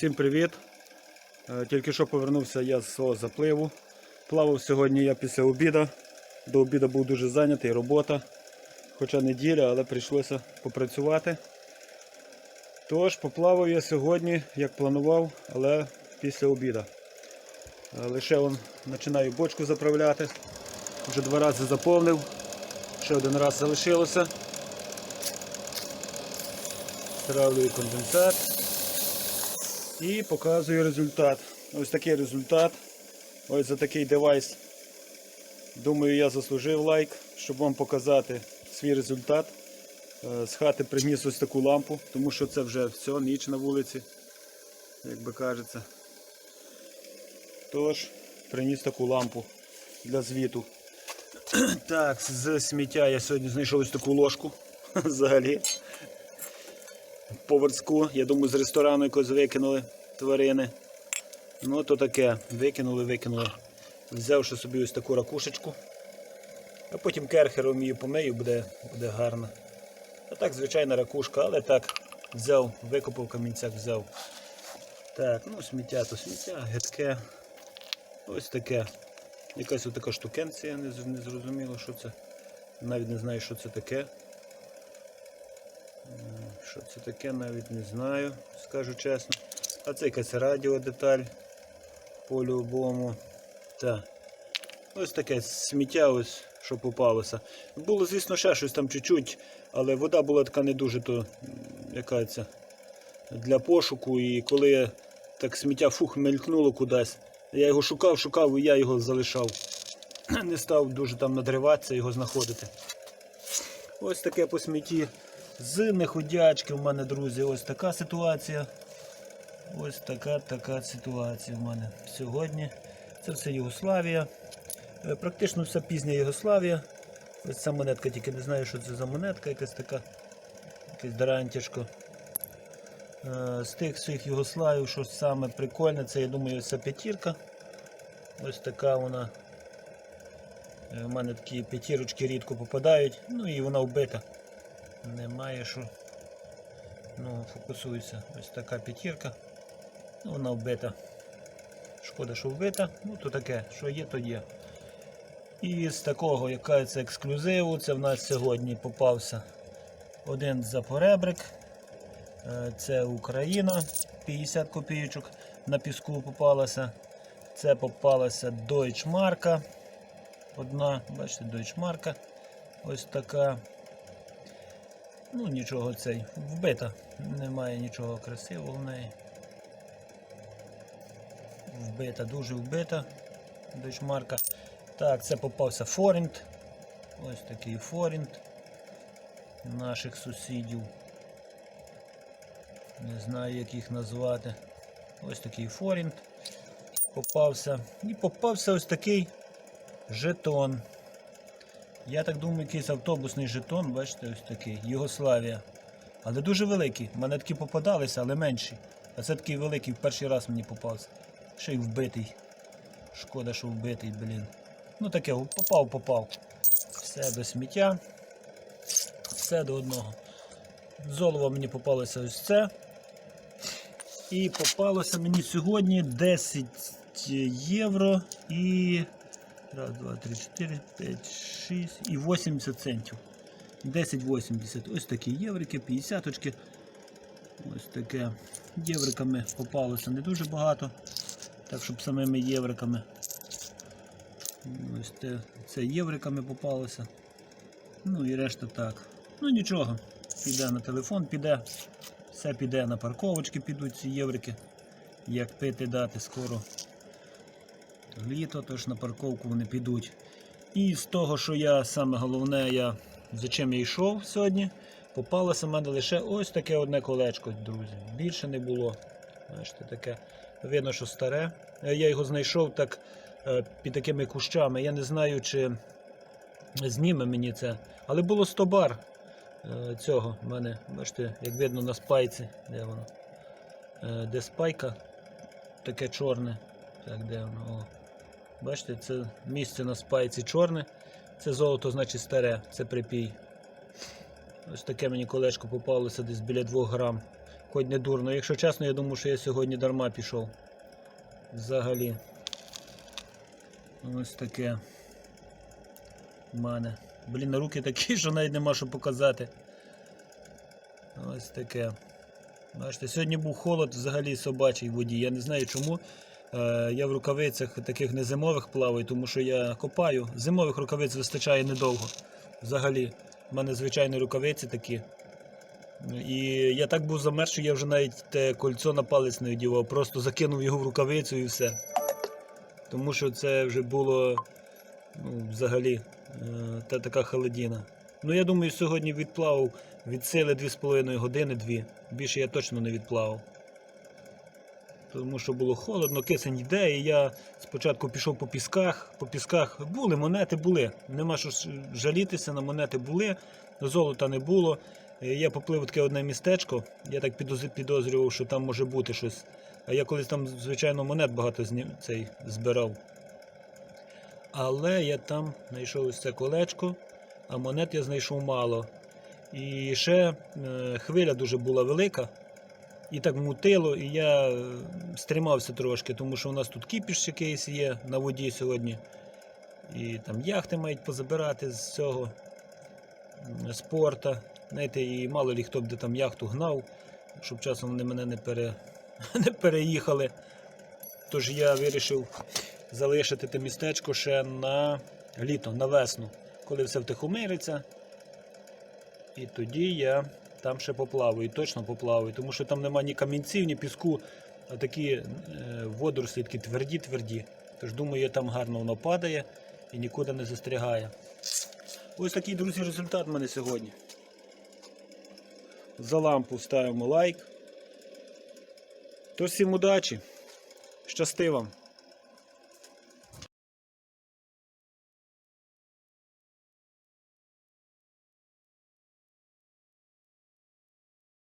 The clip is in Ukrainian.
Всім привіт! Е, Тільки що повернувся я з свого запливу. Плавав сьогодні я після обіду. До обіду був дуже зайнятий, робота. Хоча неділя, але прийшлося попрацювати. Тож поплавав я сьогодні, як планував, але після обіду. Е, Лише он починаю бочку заправляти. Вже два рази заповнив. Ще один раз залишилося. Стравлюю конденсат. І показую результат. Ось такий результат. Ось за такий девайс. Думаю, я заслужив лайк, щоб вам показати свій результат. Е, З хати приніс ось таку лампу, тому що це вже все, ніч на вулиці, як би кажеться. Тож, приніс таку лампу для звіту. Так, з сміття я сьогодні знайшов ось таку ложку. Взагалі поварську. Я думаю, з ресторану якось викинули тварини. Ну, то таке. Викинули, викинули. Взявши собі ось таку ракушечку. А потім керхером її помию, буде, буде гарно. А так, звичайна ракушка, але так, взяв, викопав в камінцях, взяв. Так, ну сміття то сміття, гидке. Ось таке. Якась отака штукенція, не зрозуміло, що це. Навіть не знаю, що це таке. Що це таке, навіть не знаю, скажу чесно. А це якась радіодеталь по-любому. Так. Ось таке сміття, ось, що попалося. Було, звісно, ще щось там чуть-чуть, але вода була така не дуже то, яка це, для пошуку. І коли так сміття фух мелькнуло кудись, я його шукав, шукав і я його залишав. Не став дуже там надриватися, його знаходити. Ось таке по смітті. З неходячки в мене, друзі, ось така ситуація. Ось така така ситуація в мене сьогодні. Це все Югославія. Е, Практично вся пізня Югославія. Ось ця монетка, тільки не знаю, що це за монетка, якась така, якась дарантішко. Е, З тих всіх Югославів, що саме прикольне, це я думаю, ось ця п'ятірка. Ось така вона. Е, У мене такі п'ятірочки рідко попадають, ну і вона вбита. Немає що. Ну, фокусується. Ось така п'ятірка. Ну, вона вбита. Шкода, що вбита. Ну, то таке, що є, то є. І з такого, яка це ексклюзиву, це в нас сьогодні попався один запоребрик. Е, Це Україна, 50 копійочок на піску попалася. Це попалася Deutschmarka. Одна, бачите, Deutschmarka. Ось така. Ну, нічого цей. Вбита. Немає нічого красивого в неї. Вбита, дуже вбита. Дочмарка. Так, це попався форінт. Ось такий форінт наших сусідів. Не знаю, як їх назвати. Ось такий форінт попався. І попався ось такий жетон. Я так думаю, якийсь автобусний жетон, бачите, ось такий, Югославія. Але дуже великий. У мене такі попадалися, але менші. А це такий великий, в перший раз мені попався. Ще й вбитий. Шкода, що вбитий, блін. Ну таке, попав, попав. Все до сміття. Все до одного. З олова мені попалося ось це. І попалося мені сьогодні 10 євро і. Раз, два, три, чотири, п'ять, шість і 80 центів. 10,80. Ось такі єврики, 50 очки. Ось таке. Євриками попалося не дуже багато. Так, щоб самими євриками. Ось те, це євриками попалося. Ну і решта так. Ну нічого. Піде на телефон, піде. Все піде на парковочки, підуть ці єврики. Як пити дати скоро літо, тож на парковку вони підуть. І з того, що я саме головне, я за чим я йшов сьогодні, попалося в мене лише ось таке одне колечко, друзі. Більше не було. Бачите, таке. Видно, що старе. Е, Я його знайшов так е, під такими кущами. Я не знаю, чи зніме мені це. Але було 100 бар е, цього в мене. Бачите, як видно на спайці. Де воно? Де спайка? Таке чорне. Так, де воно? О. Бачите, це місце на спайці чорне. Це золото, значить старе, це припій. Ось таке мені колешко попалося десь біля 2 грам. хоч не дурно. Якщо чесно, я думаю, що я сьогодні дарма пішов. Взагалі. Ось таке. У мене. Блін, руки такі, що навіть нема що показати. Ось таке. Бачите, сьогодні був холод взагалі собачий в воді. Я не знаю чому. Е, я в рукавицях таких не зимових плаваю, тому що я копаю. Зимових рукавиць вистачає недовго. Взагалі. У мене звичайні рукавиці такі. І я так був замерз, що я вже навіть те кольцо на палець не одівав, просто закинув його в рукавицю і все. Тому що це вже було ну, взагалі е, та така холодіна. Ну я думаю, сьогодні відплавав від сили 2,5 години дві. Більше я точно не відплавав. Тому що було холодно, кисень йде, і я спочатку пішов по пісках. По пісках були, монети були. Нема що жалітися, на монети були, золота не було. Е, Я поплив таке одне містечко, я так підозрював, що там може бути щось. А я колись там, звичайно, монет багато цей, збирав. Але я там знайшов ось це колечко, а монет я знайшов мало. І ще е, хвиля дуже була велика, і так мутило, і я е, стримався трошки, тому що у нас тут кіпіш якийсь є на воді сьогодні. І там яхти мають позабирати з цього спорта. Знаєте, і мало лі хто б де там яхту гнав, щоб часом вони мене не, пере... не переїхали. Тож я вирішив залишити те містечко ще на літо, на весну, коли все втихомириться. І тоді я там ще поплаваю, і точно поплаваю, тому що там нема ні камінців, ні піску, а такі е, водорослі такі тверді-тверді. Тож думаю, там гарно воно падає і нікуди не застрягає. Ось такий, друзі, результат в мене сьогодні. За лампу ставимо лайк. Тож всім удачі. Щасти вам!